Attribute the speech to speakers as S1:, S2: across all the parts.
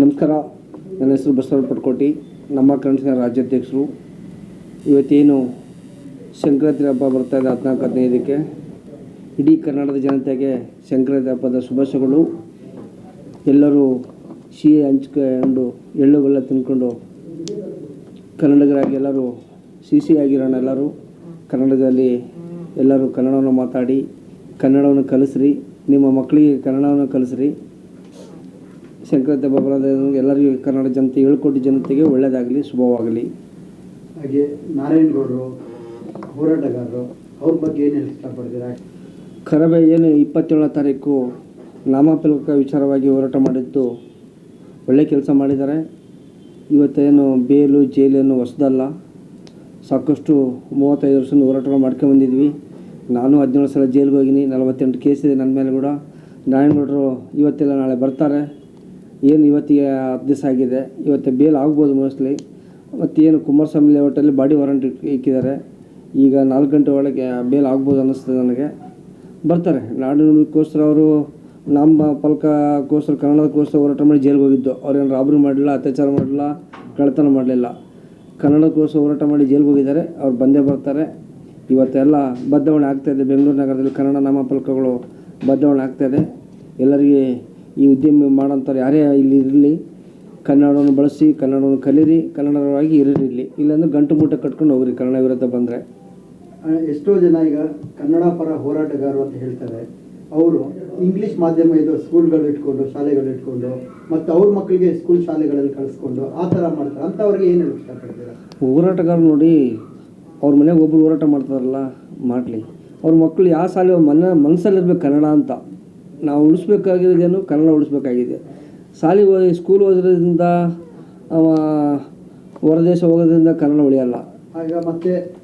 S1: ನಮಸ್ಕಾರ. ನನ್ನ ಹೆಸರು ಬಸವರಾಜ ಪಟ್ಕೋಟಿ. ನಮ್ಮ ಕನ್ನಡ ರಾಜ್ಯಾಧ್ಯಕ್ಷರು. ಇವತ್ತೇನು ಸಂಕ್ರಾಂತಿ ಹಬ್ಬ ಬರ್ತಾ ಇದೆ ಹದಿನಾಲ್ಕು ಹದಿನೈದಕ್ಕೆ ಇಡೀ ಕರ್ನಾಟಕದ ಜನತೆಗೆ ಸಂಕ್ರಾಂತಿ ಹಬ್ಬದ ಶುಭಾಶಯಗಳು. ಎಲ್ಲರೂ ಸಿಹಿ ಹಂಚ್ಕೊಂಡು ಬೆಲ್ಲ ತಿನ್ಕೊಂಡು, ಕನ್ನಡಿಗರಾಗಿ ಎಲ್ಲರೂ, ಸಿಹಿ ಆಗಿರೋಣ ಎಲ್ಲರೂ. ಕನ್ನಡದಲ್ಲಿ ಎಲ್ಲರೂ ಕನ್ನಡವನ್ನು ಮಾತಾಡಿ, ಕನ್ನಡವನ್ನು ಕಲಿಸ್ರಿ. ನಿಮ್ಮ ಮಕ್ಕಳಿಗೆ ಕನ್ನಡವನ್ನು ಕಲಿಸ್ರಿ. ಸಂಕ್ರಾಂತಿ ಹಬ್ಬ ಬರೋದ್ರಿಂದ ಎಲ್ಲರಿಗೂ ಕನ್ನಡ ಜನತೆ ಏಳು ಕೋಟಿ ಜನತೆಗೆ ಒಳ್ಳೆಯದಾಗಲಿ ಶುಭವಾಗಲಿ.
S2: ಹಾಗೆ ನಾರಾಯಣಗೌಡರು ಹೋರಾಟಗಾರರು ಅವ್ರ ಬಗ್ಗೆ ಏನು ಇಷ್ಟಪಡ್ತೀರಾ
S1: ಕರಬೆ ಏನು ಇಪ್ಪತ್ತೇಳನೇ ತಾರೀಕು ನಾಮಫಲಕ ವಿಚಾರವಾಗಿ ಹೋರಾಟ ಮಾಡಿದ್ದು ಒಳ್ಳೆ ಕೆಲಸ ಮಾಡಿದ್ದಾರೆ. ಇವತ್ತೇನು ಬೇಲು ಜೈಲೇನು ಹೊಸದಲ್ಲ ಸಾಕಷ್ಟು ಮೂವತ್ತೈದು ವರ್ಷದ ಹೋರಾಟಗಳು ಮಾಡ್ಕೊಂಡು ಬಂದಿದ್ವಿ. ನಾನು ಹದಿನೇಳು ಸಲ ಜೈಲಿಗೆ ಹೋಗಿನಿ ನಲವತ್ತೆಂಟು ಕೇಸ್ ಇದೆ ನನ್ನ ಮೇಲೆ ಕೂಡ. ನಾರಾಯಣಗೌಡರು ಇವತ್ತೆಲ್ಲ ನಾಳೆ ಬರ್ತಾರೆ. ಏನು ಇವತ್ತಿಗೆ ಹತ್ತು ದಿವಸ ಆಗಿದೆ, ಇವತ್ತು ಬೇಲ್ ಆಗ್ಬೋದು ಮೋಸ್ಟ್ಲಿ ಮತ್ತು ಏನು ಕುಮಾರಸ್ವಾಮಿ ಲೇಔಟಲ್ಲಿ ಬಾಡಿ ವಾರಂಟ್ ಇಕ್ಕಿದ್ದಾರೆ. ಈಗ ನಾಲ್ಕು ಗಂಟೆ ಒಳಗೆ ಬೇಲ್ ಆಗ್ಬೋದು ಅನ್ನಿಸ್ತದೆ ನನಗೆ. ಬರ್ತಾರೆ. ನಾಡಿನಕ್ಕೋಸ್ಕರ ಅವರು, ನಮ್ಮ ಫಲಕಕ್ಕೋಸ್ಕರ ಕನ್ನಡಕ್ಕೋಸ್ಕರ ಹೋರಾಟ ಮಾಡಿ ಜೈಲಿಗೆ ಹೋಗಿದ್ದು. ಅವ್ರೇನು ರಾಬರಿ ಮಾಡಲಿಲ್ಲ, ಅತ್ಯಾಚಾರ ಮಾಡಲಿಲ್ಲ, ಕಳ್ಳತನ ಮಾಡಲಿಲ್ಲ. ಕನ್ನಡಕ್ಕೋಸ್ಕರ ಹೋರಾಟ ಮಾಡಿ ಜೈಲಿಗೆ ಹೋಗಿದ್ದಾರೆ. ಅವ್ರು ಬಂದೇ ಬರ್ತಾರೆ. ಇವತ್ತೆಲ್ಲ ಬದಲಾವಣೆ ಆಗ್ತಾಯಿದೆ ಬೆಂಗಳೂರು ನಗರದಲ್ಲಿ ಕನ್ನಡ ನಾಮಫಲಕಗಳು ಬದಲಾವಣೆ ಆಗ್ತಾಯಿದೆ ಎಲ್ಲರಿಗೆ ಈ ಉದ್ಯಮ ಮಾಡೋಂಥವ್ರು ಯಾರೇ ಇಲ್ಲಿ ಇರಲಿ ಕನ್ನಡವನ್ನು ಬಳಸಿ ಕನ್ನಡವನ್ನು ಕಲೀರಿ ಕನ್ನಡವಾಗಿ ಇರಿರಿ. ಇಲ್ಲಿ ಇಲ್ಲಾಂದ್ರೆ ಗಂಟು ಮೂಟ ಕಟ್ಕೊಂಡು ಹೋಗ್ರಿ ಕನ್ನಡ ವಿರುದ್ಧ ಬಂದರೆ.
S2: ಎಷ್ಟೋ ಜನ ಈಗ ಕನ್ನಡ ಪರ ಹೋರಾಟಗಾರರು ಅಂತ ಹೇಳ್ತಾರೆ. ಅವರು ಇಂಗ್ಲೀಷ್ ಮಾಧ್ಯಮ ಇದು ಸ್ಕೂಲ್ಗಳು ಇಟ್ಕೊಂಡು ಶಾಲೆಗಳು ಇಟ್ಕೊಂಡು ಮತ್ತು ಅವ್ರ ಮಕ್ಕಳಿಗೆ ಸ್ಕೂಲ್ ಶಾಲೆಗಳಲ್ಲಿ ಕಳಿಸ್ಕೊಂಡು ಆ ಥರ ಮಾಡ್ತಾರೆ. ಅಂಥವ್ರಿಗೆ ಏನು ಇಷ್ಟಪಡ್ತೀರ ಇಷ್ಟಪಡ್ತೀರಾ?
S1: ಹೋರಾಟಗಾರ ನೋಡಿ ಅವ್ರ ಮನೆಗೆ ಒಬ್ಬರು ಹೋರಾಟ ಮಾಡ್ತಾರಲ್ಲ ಮಾಡಲಿ. ಅವ್ರ ಮಕ್ಕಳು ಯಾವ ಶಾಲೆ ಮನ ಮನಸ್ಸಲ್ಲಿರ್ಬೇಕು ಕನ್ನಡ ಅಂತ. ನಾವು ಉಳಿಸ್ಬೇಕಾಗಿರೋದೇನು ಕನ್ನಡ ಉಳಿಸ್ಬೇಕಾಗಿದೆ. ಶಾಲೆ ಹೋಗಿ ಸ್ಕೂಲ್ ಓದಿರೋದ್ರಿಂದ ಅವ ಹೊರದೇಶ ಹೋಗೋದ್ರಿಂದ ಕನ್ನಡ ಉಳಿಯಲ್ಲ.
S2: ಆಗ ಮತ್ತೆ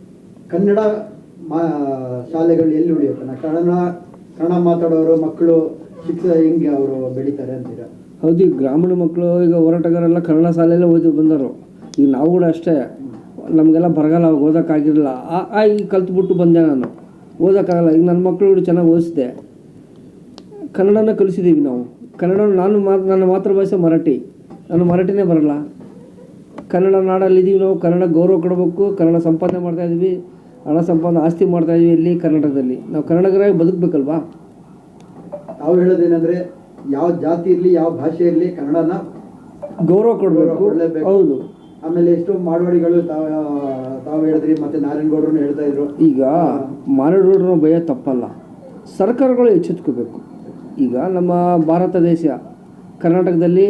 S2: ಕನ್ನಡ ಮಾ ಶಾಲೆಗಳು ಎಲ್ಲಿ ಉಳಿಯುತ್ತೆ? ಕನ್ನಡ ಕನ್ನಡ ಮಾತಾಡೋರು ಮಕ್ಕಳು ಶಿಕ್ಷಣ ಹೆಂಗೆ ಅವರು ಬೆಳೀತಾರೆ ಅಂತೀರಾ?
S1: ಹೌದು ಈಗ ಗ್ರಾಮೀಣ ಮಕ್ಕಳು ಈಗ ಹೋರಾಟಗಾರೆಲ್ಲ ಕನ್ನಡ ಶಾಲೆಯಲ್ಲೇ ಓದಿ ಬಂದರು. ಈಗ ನಾವು ಕೂಡ ಅಷ್ಟೇ. ನಮಗೆಲ್ಲ ಬರಗಾಲ ಅವಾಗ ಓದೋಕ್ಕಾಗಿರಲಿಲ್ಲ ಆ ಈಗ ಕಲ್ತ್ಬಿಟ್ಟು ಬಂದೆ ನಾನು. ಓದೋಕ್ಕಾಗಲ್ಲ. ಈಗ ನನ್ನ ಮಕ್ಕಳು ಕೂಡ ಚೆನ್ನಾಗಿ ಓದಿಸಿದೆ. ಕನ್ನಡನ ಕಲಿಸಿದ್ದೀವಿ ನಾವು. ಕನ್ನಡ ನಾನು ಮಾ ನನ್ನ ಮಾತೃಭಾಷೆ ಮರಾಠಿ. ನಾನು ಮರಾಠಿನೇ ಬರಲ್ಲ. ಕನ್ನಡ ನಾಡಲ್ಲಿದ್ದೀವಿ ನಾವು. ಕನ್ನಡ ಗೌರವ ಕೊಡಬೇಕು. ಕನ್ನಡ ಸಂಪಾದನೆ ಮಾಡ್ತಾಯಿದ್ವಿ ಹಣ ಸಂಪಾದನೆ ಆಸ್ತಿ ಮಾಡ್ತಾಯಿದ್ವಿ ಇಲ್ಲಿ ಕರ್ನಾಟಕದಲ್ಲಿ. ನಾವು ಕನ್ನಡಿಗರಾಗಿ ಬದುಕಬೇಕಲ್ವಾ?
S2: ತಾವು ಹೇಳೋದೇನೆಂದರೆ ಯಾವ ಜಾತಿ ಇರಲಿ ಯಾವ ಭಾಷೆ ಇರಲಿ ಕನ್ನಡನ
S1: ಗೌರವ ಕೊಡಬೇಕು. ಹೌದು.
S2: ಆಮೇಲೆ ಎಷ್ಟೋ ಮಾಡವಾಡಿಗಳು ತಾವು ತಾವು ಹೇಳಿದ್ರಿ ಮತ್ತೆ ನಾರಾಯಣಗೌಡರು ಹೇಳ್ತಾ ಇದ್ರು.
S1: ಈಗ ಮಾನವರನ್ನು ಭಯ ತಪ್ಪಲ್ಲ. ಸರ್ಕಾರಗಳು ಎಚ್ಚೆತ್ಕೋಬೇಕು. ಈಗ ನಮ್ಮ ಭಾರತ ದೇಶ, ಕರ್ನಾಟಕದಲ್ಲಿ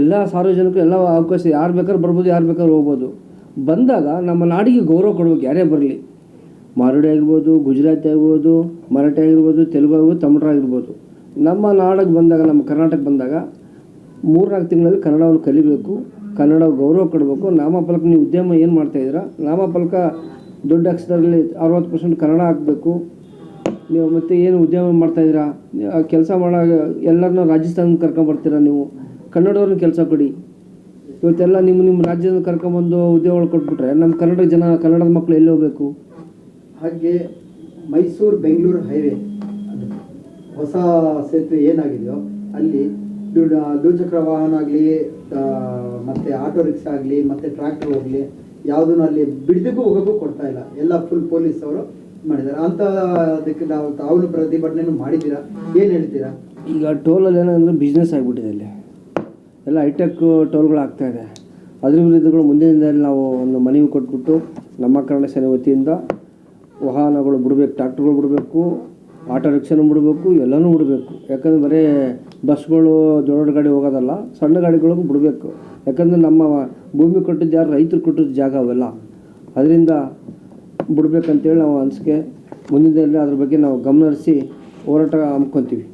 S1: ಎಲ್ಲ ಸಾರ್ವಜನಿಕರು, ಎಲ್ಲ ಅವಕಾಶ ಯಾರು ಬೇಕಾದ್ರೂ ಬರ್ಬೋದು, ಯಾರು ಬೇಕಾದ್ರೂ ಹೋಗ್ಬೋದು. ಬಂದಾಗ ನಮ್ಮ ನಾಡಿಗೆ ಗೌರವ ಕೊಡ್ಬೇಕು, ಯಾರೇ ಬರಲಿ. ಮಾರುಡಿ ಆಗಿರ್ಬೋದು, ಗುಜರಾತಿ ಆಗಿರ್ಬೋದು, ಮರಾಠಿ ಆಗಿರ್ಬೋದು, ತೆಲುಗು ಆಗಿರ್ಬೋದು, ತಮಿಳು ಆಗಿರ್ಬೋದು. ನಮ್ಮ ನಾಡಿಗೆ ಬಂದಾಗ, ನಮ್ಮ ಕರ್ನಾಟಕ ಬಂದಾಗ ಮೂರ್ನಾಲ್ಕು ತಿಂಗಳಲ್ಲಿ ಕನ್ನಡವನ್ನು ಕಲಿಬೇಕು, ಕನ್ನಡ ಗೌರವ ಕೊಡಬೇಕು. ನಾಮಫಲಕ ನೀವು ಉದ್ಯಮ ಏನು ಮಾಡ್ತಾಯಿದ್ದೀರಾ ನಾಮಫಲಕ ದೊಡ್ಡ ಅಕ್ಷರದಲ್ಲಿ ಅರವತ್ತು ಪರ್ಸೆಂಟ್ ಕನ್ನಡ ಹಾಕಬೇಕು. ನೀವು ಮತ್ತೆ ಏನು ಉದ್ಯಮ ಮಾಡ್ತಾಯಿದ್ದೀರಾ ಕೆಲಸ ಮಾಡೋ ಎಲ್ಲರನ್ನ ರಾಜಸ್ಥಾನ ಕರ್ಕೊಂಬರ್ತೀರಾ ನೀವು? ಕನ್ನಡವ್ರನ್ನ ಕೆಲಸ ಕೊಡಿ. ಇವತ್ತೆಲ್ಲ ನಿಮ್ಮ ನಿಮ್ಮ ರಾಜ್ಯದಿಂದ ಕರ್ಕೊಂಬಂದು ಉದ್ಯೋಗಗಳು ಕೊಟ್ಬಿಟ್ರೆ ನಮ್ಮ ಕನ್ನಡ ಜನ, ಕನ್ನಡದ ಮಕ್ಕಳು ಎಲ್ಲಿ ಹೋಗಬೇಕು?
S2: ಹಾಗೆ ಮೈಸೂರು ಬೆಂಗಳೂರು ಹೈವೇ ಹೊಸ ಸೇತುವೆ ಏನಾಗಿದೆಯೋ ಅಲ್ಲಿ ದ್ವಿಚಕ್ರ ವಾಹನ ಆಗಲಿ ಮತ್ತೆ ಆಟೋ ರಿಕ್ಷಾ ಆಗಲಿ, ಮತ್ತೆ ಟ್ರ್ಯಾಕ್ಟರ್ ಹೋಗಲಿ, ಯಾವುದನ್ನು ಅಲ್ಲಿ ಬಿಡದಿಗೂ ಹೋಗೋಕ್ಕೂ ಕೊಡ್ತಾ ಇಲ್ಲ. ಎಲ್ಲ ಫುಲ್ ಪೊಲೀಸ್ ಅವರು ಮಾಡಿದ್ದಾರೆ. ಅಂತ ಅದಕ್ಕೆ ನಾವು ತಾವು ಪ್ರತಿಭಟನೆ ಮಾಡಿದ್ದೀರಾ? ಏನು ಹೇಳ್ತೀರಾ?
S1: ಈಗ ಟೋಲಲ್ಲಿ ಏನಂದ್ರೆ ಬಿಸ್ನೆಸ್ ಆಗಿಬಿಟ್ಟಿದೆ ಇಲ್ಲಿ ಎಲ್ಲ ಹೈಟೆಕ್ ಟೋಲ್ಗಳು ಆಗ್ತಾಯಿದೆ ಅದ್ರ ವಿರುದ್ಧಗಳು ಮುಂದಿನ ದಿನದಲ್ಲಿ ನಾವು ಒಂದು ಮನವಿ ಕೊಟ್ಬಿಟ್ಟು ನಮ್ಮ ಕನ್ನಡ ಸೇನೆ ವತಿಯಿಂದ ವಾಹನಗಳು ಬಿಡಬೇಕು ಟ್ರ್ಯಾಕ್ಟರ್ಗಳು ಬಿಡಬೇಕು ಆಟೋ ರಿಕ್ಷಾನು ಬಿಡಬೇಕು, ಎಲ್ಲನೂ ಬಿಡಬೇಕು. ಯಾಕಂದ್ರೆ ಬರೀ ಬಸ್ಗಳು ದೊಡ್ಡ ಗಾಡಿ ಹೋಗೋದಲ್ಲ, ಸಣ್ಣ ಗಾಡಿಗಳಿಗೂ ಬಿಡಬೇಕು. ಯಾಕಂದರೆ ನಮ್ಮ ಭೂಮಿ ಕೊಟ್ಟಿದ್ದು ಯಾರು ರೈತರು ಕೊಟ್ಟಿದ್ದ ಜಾಗ ಅವೆಲ್ಲ. ಅದರಿಂದ ಬಿಡ್ಬೇಕಂತೇಳಿ ನಾವು ಅನಿಸಿಕೆ ಮುಂದಿನ ಅದ್ರ ಬಗ್ಗೆ ನಾವು ಗಮನ ಹರಿಸಿ ಹೋರಾಟ ಹಮ್ಮಿಕೊತೀವಿ.